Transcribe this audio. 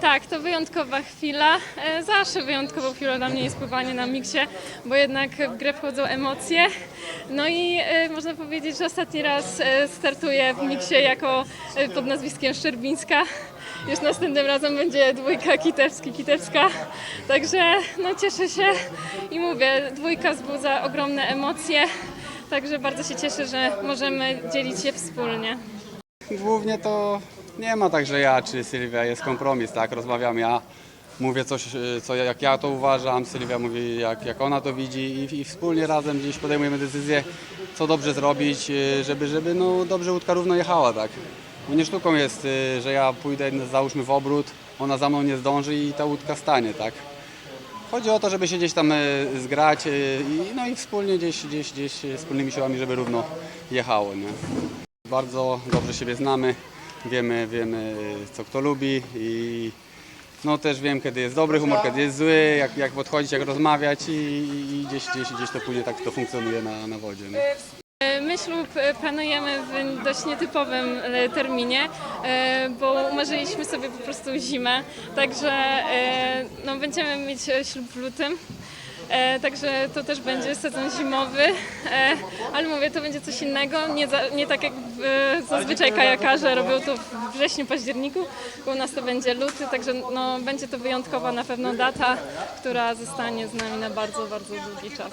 Tak, to wyjątkowa chwila. E, Zawsze wyjątkową chwilą dla mnie jest pływanie na miksie, bo jednak w grę wchodzą emocje. No i e, można powiedzieć, że ostatni raz e, startuję w miksie jako pod nazwiskiem Szczerbińska. Już następnym razem będzie dwójka Kitewski-Kitewska. Także no cieszę się i mówię, dwójka wzbudza ogromne emocje. Także bardzo się cieszę, że możemy dzielić je wspólnie. Głównie to nie ma tak, że ja czy Sylwia jest kompromis, tak? Rozmawiam ja, mówię coś, y, co jak ja to uważam, Sylwia mówi jak, jak ona to widzi i, i wspólnie razem gdzieś podejmujemy decyzję, co dobrze zrobić, y, żeby, żeby no, dobrze łódka równo jechała, tak? Bo nie sztuką jest, y, że ja pójdę załóżmy w obrót, ona za mną nie zdąży i ta łódka stanie, tak? Chodzi o to, żeby się gdzieś tam zgrać i, no i wspólnie gdzieś, gdzieś, gdzieś wspólnymi siłami, żeby równo jechało, nie? Bardzo dobrze siebie znamy, wiemy, wiemy co kto lubi i no też wiem kiedy jest dobry humor, kiedy jest zły, jak, jak podchodzić, jak rozmawiać i, i gdzieś, gdzieś, gdzieś to później tak to funkcjonuje na, na wodzie. Nie? E, My ślub e, planujemy w dość nietypowym e, terminie, bo umarzyliśmy sobie po prostu zimę, także no, będziemy mieć ślub w lutym. E, także to też będzie sezon zimowy, e, ale mówię, to będzie coś innego, nie, za, nie tak jak e, zazwyczaj kajakarze robią to w wrześniu, październiku, u nas to będzie luty, także no, będzie to wyjątkowa na pewno data, która zostanie z nami na bardzo, bardzo długi czas.